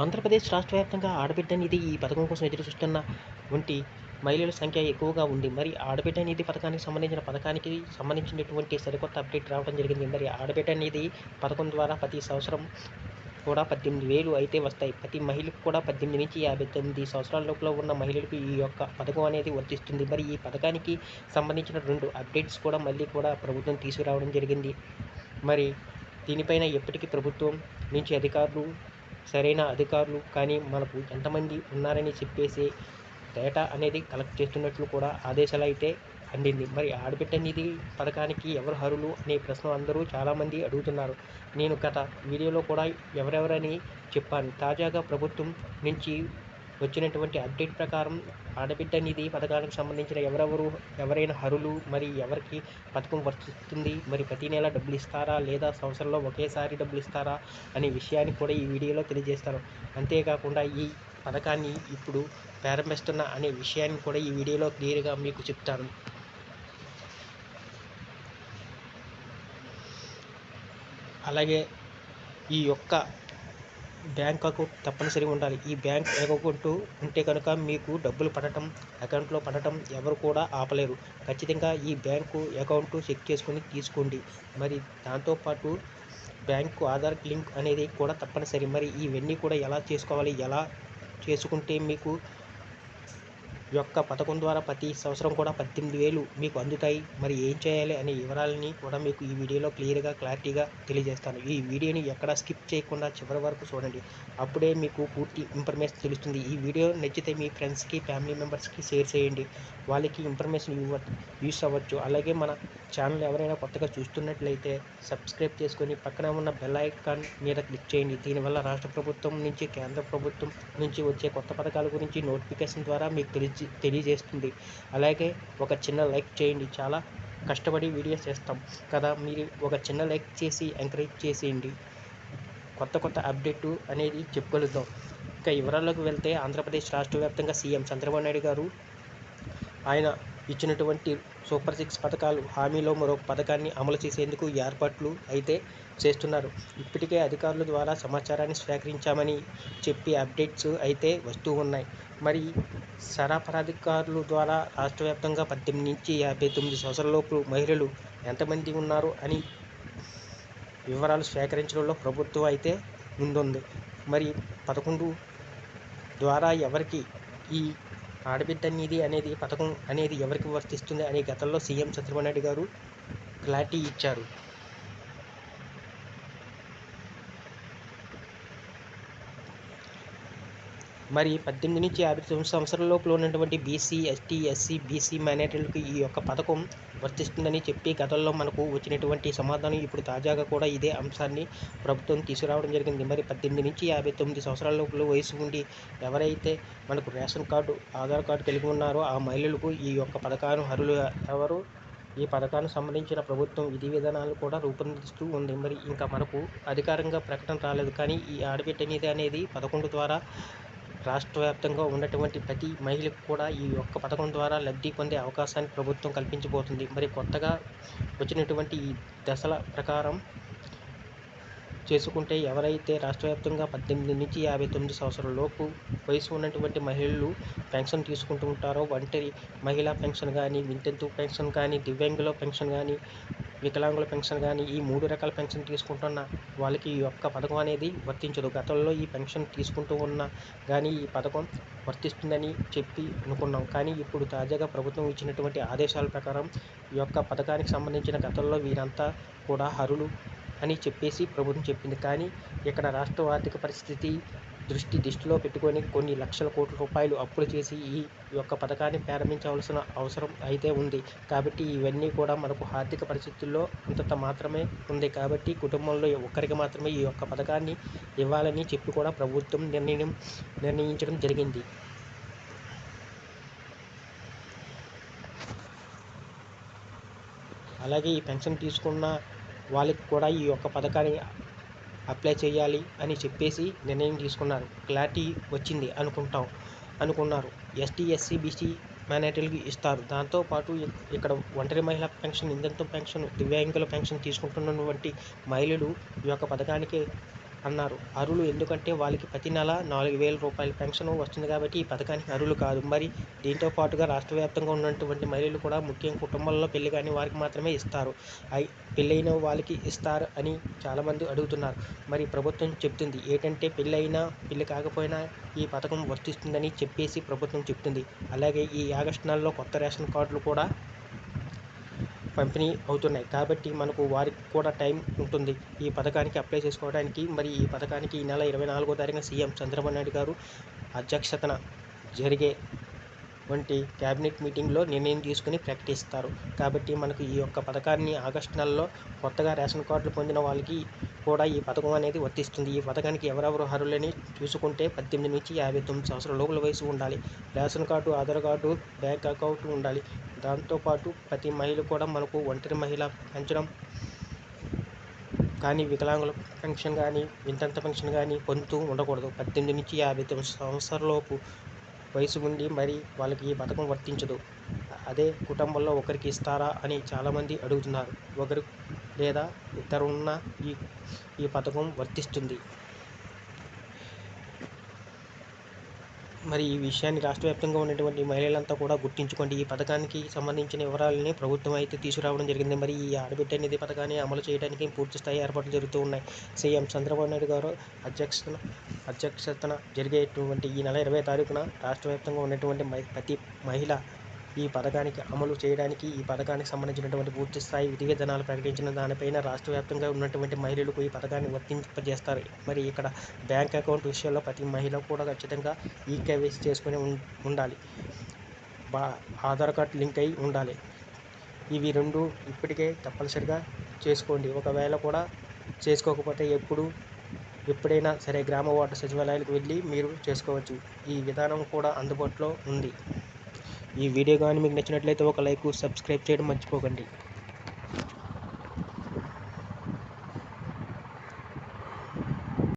ఆంధ్రప్రదేశ్ రాష్ట్ర వ్యాప్తంగా ఆడబిడ్డ నిధి ఈ పథకం కోసం ఎదురు చూస్తున్న వంటి మహిళల సంఖ్య ఎక్కువగా ఉంది. మరి ఆడబిడ్డ నిధి పథకానికి సంబంధించిన పథకానికి సంబంధించినటువంటి సరికొత్త అప్డేట్ రావడం జరిగింది. మరి ఆడబిడ్డ నిధి పథకం ద్వారా ప్రతి సంవత్సరం కూడా పద్దెనిమిది వేలు అయితే వస్తాయి. ప్రతి మహిళకు కూడా పద్దెనిమిది నుంచి యాభై తొమ్మిది సంవత్సరాల లోపల ఉన్న మహిళలకు ఈ యొక్క పథకం అనేది వర్తిస్తుంది. మరి ఈ పథకానికి సంబంధించిన రెండు అప్డేట్స్ కూడా మళ్ళీ కూడా ప్రభుత్వం తీసుకురావడం జరిగింది. మరి దీనిపైన ఎప్పటికీ ప్రభుత్వం నుంచి అధికారులు సరైన అధికారులు కానీ మనకు ఎంతమంది ఉన్నారని చెప్పేసి డేటా అనేది కలెక్ట్ చేస్తున్నట్లు కూడా ఆదేశాలు అయితే అందింది. మరి ఆడబిడ్డ నిధి పథకానికి ఎవరు అర్హులు అనే ప్రశ్న అందరూ చాలామంది అడుగుతున్నారు. నేను గత వీడియోలో కూడా ఎవరెవరని చెప్పాను. తాజాగా ప్రభుత్వం నుంచి వచ్చినటువంటి అప్డేట్ ప్రకారం ఆడబిడ్డ నిధి పథకానికి సంబంధించిన ఎవరెవరు ఎవరైనా అర్హులు మరి ఎవరికి పథకం వర్తిస్తుంది మరి ప్రతి నెల డబ్బులు ఇస్తారా లేదా సంవత్సరంలో ఒకేసారి డబ్బులు ఇస్తారా అనే విషయాన్ని కూడా ఈ వీడియోలో తెలియజేస్తాను అంతేకాకుండా ఈ పథకాన్ని ఇప్పుడు ప్రారంభిస్తున్న అనే విషయాన్ని కూడా ఈ వీడియోలో క్లియర్గా మీకు చెప్తాను. అలాగే ఈ యొక్క బ్యాంక్ అకౌంట్ తప్పనిసరిగా ఉండాలి. ఈ బ్యాంక్ అకౌంట్ ఉంటే కనుక మీకు డబ్బులు పడటం అకౌంట్లో పడటం ఎవరు కూడా ఆపలేరు. ఖచ్చితంగా ఈ బ్యాంకు అకౌంట్ చెక్ చేసుకొని తీసుకోండి. మరి దాంతోపాటు బ్యాంకు ఆధార్ లింక్ అనేది కూడా తప్పనిసరి. మరి ఇవన్నీ కూడా ఎలా చేసుకోవాలి ఎలా చేసుకుంటే మీకు యొక్క పథకం ద్వారా ప్రతి సంవత్సరం కూడా పద్దెనిమిది వేలు మీకు అందుతాయి. మరి ఏం చేయాలి అనే వివరాలని కూడా మీకు ఈ వీడియోలో క్లియర్గా క్లారిటీగా తెలియజేస్తాను. ఈ వీడియోని ఎక్కడా స్కిప్ చేయకుండా చివరి వరకు చూడండి. అప్పుడే మీకు పూర్తి ఇన్ఫర్మేషన్ తెలుస్తుంది. ఈ వీడియో నచ్చితే మీ ఫ్రెండ్స్కి ఫ్యామిలీ మెంబర్స్కి షేర్ చేయండి. వాళ్ళకి ఇన్ఫర్మేషన్ ఇవ్వ యూస్ అవ్వచ్చు. అలాగే మన ఛానల్ ఎవరైనా కొత్తగా చూస్తున్నట్లయితే సబ్స్క్రైబ్ చేసుకొని పక్కన ఉన్న బెల్ ఐకాన్ మీద క్లిక్ చేయండి. దీనివల్ల రాష్ట్ర ప్రభుత్వం నుంచి కేంద్ర ప్రభుత్వం నుంచి వచ్చే కొత్త పథకాల గురించి నోటిఫికేషన్ ద్వారా మీకు తెలిసి తెలియజేస్తుంది. అలాగే ఒక చిన్న లైక్ చేయండి. చాలా కష్టపడి వీడియోస్ చేస్తాం కదా. మీరు ఒక చిన్న లైక్ చేసి ఎంకరేజ్ చేసేయండి. కొత్త కొత్త అప్డేట్ అనేది చెప్పగలుగుతాం ఇక వివరాల్లోకి వెళ్తే ఆంధ్రప్రదేశ్ రాష్ట్ర వ్యాప్తంగా సీఎం చంద్రబాబు నాయుడు గారు ఆయన ఇచ్చినటువంటి సూపర్ సిక్స్ పథకాలు హామీలో మరో పథకాన్ని అమలు చేసేందుకు ఏర్పాట్లు అయితే చేస్తున్నారు. ఇప్పటికే అధికారుల ద్వారా సమాచారాన్ని సేకరించామని చెప్పి అప్డేట్స్ అయితే వస్తూ ఉన్నాయి. మరి సరఫరాధికారుల ద్వారా రాష్ట్ర వ్యాప్తంగా పద్దెనిమిది నుంచి యాభై తొమ్మిది సంవత్సరాలలోపు మహిళలు ఎంతమంది ఉన్నారు అని వివరాలు సేకరించడంలో ప్రభుత్వం అయితే ముందుంది. మరి పదకొండు ద్వారా ఎవరికి ఈ ఆడబిడ్డ నిధి అనేది పథకం అనేది ఎవరికి వర్తిస్తుంది అనే గతంలో సీఎం చంద్రబాబు నాయుడు గారు క్లారిటీ ఇచ్చారు. మరి పద్దెనిమిది నుంచి యాభై తొమ్మిది సంవత్సరాలలోపులో ఉన్నటువంటి బీసీ ఎస్టీ ఎస్సీ బీసీ మైనార్టీలకు ఈ యొక్క పథకం వర్తిస్తుందని చెప్పి గతంలో మనకు వచ్చినటువంటి సమాధానం ఇప్పుడు తాజాగా కూడా ఇదే అంశాన్ని ప్రభుత్వం తీసుకురావడం జరిగింది. మరి పద్దెనిమిది నుంచి యాభై తొమ్మిది సంవత్సరాల లోపల వయసు ఉండి ఎవరైతే మనకు రేషన్ కార్డు ఆధార్ కార్డు కలిగి ఉన్నారో ఆ మహిళలకు ఈ యొక్క పథకాన్ని అర్హులు ఎవరు? ఈ పథకానికి సంబంధించిన ప్రభుత్వం విధి విధానాలు కూడా రూపొందిస్తూ ఉంది. మరి ఇంకా మనకు అధికారంగా ప్రకటన రాలేదు. కానీ ఈ ఆడబిడ్డ నిధి అనేది పదకొండు ద్వారా రాష్ట్ర వ్యాప్తంగా ఉన్నటువంటి ప్రతి మహిళకు కూడా ఈ యొక్క పథకం ద్వారా లబ్ధి పొందే అవకాశాన్ని ప్రభుత్వం కల్పించబోతుంది. మరి కొత్తగా వచ్చినటువంటి ఈ దశల ప్రకారం చేసుకుంటే ఎవరైతే రాష్ట్ర వ్యాప్తంగా పద్దెనిమిది నుంచి యాభై తొమ్మిది సంవత్సరాల లోపు వయసు ఉన్నటువంటి మహిళలు పెన్షన్ తీసుకుంటూ ఉంటారో ఒంటరి మహిళా పెన్షన్ కానీ వింటెంతు పెన్షన్ కానీ దివ్యాంగుల పెన్షన్ కానీ వికలాంగుల పెన్షన్ కానీ ఈ మూడు రకాల పెన్షన్ తీసుకుంటున్న వాళ్ళకి ఈ యొక్క పథకం అనేది వర్తించదు. గతంలో ఈ పెన్షన్ తీసుకుంటూ ఉన్న కానీ ఈ పథకం వర్తిస్తుందని చెప్పి అనుకున్నాం. కానీ ఇప్పుడు తాజాగా ప్రభుత్వం ఇచ్చినటువంటి ఆదేశాల ప్రకారం ఈ యొక్క పథకానికి సంబంధించిన గతంలో వీరంతా కూడా అర్హులు అని చెప్పేసి ప్రభుత్వం చెప్పింది. కానీ ఇక్కడ రాష్ట్ర ఆర్థిక పరిస్థితి దృష్టి దృష్టిలో పెట్టుకొని కొన్ని లక్షల కోట్ల రూపాయలు అప్పులు చేసి ఈ యొక్క పథకాన్ని ప్రారంభించవలసిన అవసరం అయితే ఉంది. కాబట్టి ఇవన్నీ కూడా మనకు ఆర్థిక పరిస్థితుల్లో అంతంత మాత్రమే ఉంది. కాబట్టి కుటుంబంలో ఒక్కరికి మాత్రమే ఈ యొక్క పథకాన్ని ఇవ్వాలని చెప్పి కూడా ప్రభుత్వం నిర్ణయం నిర్ణయించడం జరిగింది. అలాగే ఈ పెన్షన్ తీసుకున్న వాళ్ళకి కూడా ఈ యొక్క పథకాన్ని అప్లై చేయాలి అని చెప్పేసి నిర్ణయం తీసుకున్నారు. క్లారిటీ వచ్చింది అనుకుంటాం అనుకున్నారు. ఎస్టీ ఎస్సీ బీసీ మైనార్టీలకు ఇస్తారు. దాంతోపాటు ఇక్కడ ఒంటరి మహిళ పెన్షన్ ఇంధంతో పెన్షన్ దివ్యాంగుల పెన్షన్ తీసుకుంటున్నటువంటి మహిళలు ఈ యొక్క పథకానికి అన్నారు. అరులు ఎందుకంటే వాళ్ళకి ప్రతి నెల నాలుగు వేల రూపాయల పెన్షన్ వస్తుంది కాబట్టి ఈ పథకానికి అరులు కాదు. మరి దీంతో పాటుగా రాష్ట్ర వ్యాప్తంగా ఉన్నటువంటి మహిళలు కూడా ముఖ్యంగా కుటుంబంలో పెళ్ళి కాని వారికి మాత్రమే ఇస్తారు. అయి పెళ్ళైన వాళ్ళకి ఇస్తారు అని చాలామంది అడుగుతున్నారు. మరి ప్రభుత్వం చెప్తుంది ఏంటంటే పెళ్ళైనా పెళ్ళి కాకపోయినా ఈ పథకం వర్తిస్తుందని చెప్పేసి ప్రభుత్వం చెప్తుంది అలాగే ఈ ఆగస్టు నెలలో కొత్త రేషన్ కార్డులు కూడా పంపిణీ అవుతున్నాయి. కాబట్టి మనకు వారికి కూడా టైం ఉంటుంది ఈ పథకానికి అప్లై చేసుకోవడానికి. మరి ఈ పథకానికి ఈ నెల ఇరవై నాలుగో తారీఖున సీఎం చంద్రబాబు నాయుడు గారు అధ్యక్షతన జరిగే వంటి క్యాబినెట్ మీటింగ్లో నిర్ణయం తీసుకుని ప్రకటిస్తారు. కాబట్టి మనకు ఈ యొక్క పథకాన్ని ఆగస్టు నెలలో కొత్తగా రేషన్ కార్డులు పొందిన వాళ్ళకి కూడా ఈ పథకం అనేది వర్తిస్తుంది. ఈ పథకానికి ఎవరెవరు అర్హులని చూసుకుంటే పద్దెనిమిది నుంచి యాభై తొమ్మిది సంవత్సరాల లోపల వయసు ఉండాలి. Ration card Aadhaar card bank account ఉండాలి. దాంతోపాటు ప్రతి మహిళ కూడా మనకు ఒంటరి మహిళ పెంచడం కానీ వికలాంగుల పెన్షన్ కానీ వింతంత పెన్షన్ కానీ పొందుతూ ఉండకూడదు. పద్దెనిమిది నుంచి యాభై తొమ్మిది సంవత్సరాలలోపు వయసు ఉండి మరి వాళ్ళకి ఈ పథకం వర్తించదు. అదే కుటుంబంలో ఒకరికి ఇస్తారా అని చాలామంది అడుగుతున్నారు. ఒకరు లేదా ఇద్దరున్న ఈ ఈ పథకం వర్తిస్తుంది. మరి ఈ విషయాన్ని రాష్ట్ర వ్యాప్తంగా ఉన్నటువంటి మహిళలంతా కూడా గుర్తించుకోండి. ఈ పథకానికి సంబంధించిన వివరాలని ప్రభుత్వం అయితే తీసుకురావడం జరిగింది. మరి ఈ ఆడబిడ్డ నిధి పథకాన్ని అమలు చేయడానికి పూర్తి స్థాయి ఏర్పాట్లు జరుగుతూ ఉన్నాయి. సీఎం చంద్రబాబు నాయుడు గారు అధ్యక్షతన అధ్యక్షతన జరిగేటువంటి ఈ నెల ఇరవై తారీఖున రాష్ట్ర వ్యాప్తంగా ఉన్నటువంటి మహి- ప్రతి మహిళ ఈ పథకానికి అమలు చేయడానికి ఈ పథకానికి సంబంధించినటువంటి పూర్తి స్థాయి విధి విధానాలు ప్రకటించిన దానిపైన రాష్ట్ర వ్యాప్తంగా ఉన్నటువంటి మహిళలకు ఈ పథకాన్ని వర్తింపజేస్తారు. మరి ఇక్కడ బ్యాంక్ అకౌంట్ విషయంలో ప్రతి మహిళ కూడా ఖచ్చితంగా ఈ కేవైసీ చేసుకుని ఉం- ఉండాలి. బా ఆధార్ కార్డ్ లింక్ అయి ఉండాలి. ఇవి రెండు ఇప్పటికే తప్పనిసరిగా చేసుకోండి. ఒకవేళ కూడా చేసుకోకపోతే ఎప్పుడు ఎప్పుడైనా సరే గ్రామ వార్డు సచివాలయాలకు వెళ్ళి మీరు చేసుకోవచ్చు. ఈ విధానం కూడా అందుబాటులో ఉంది. ఈ వీడియో కానీ మీకు నచ్చినట్లయితే ఒక లైక్ సబ్స్క్రైబ్ చేయడం మర్చిపోకండి.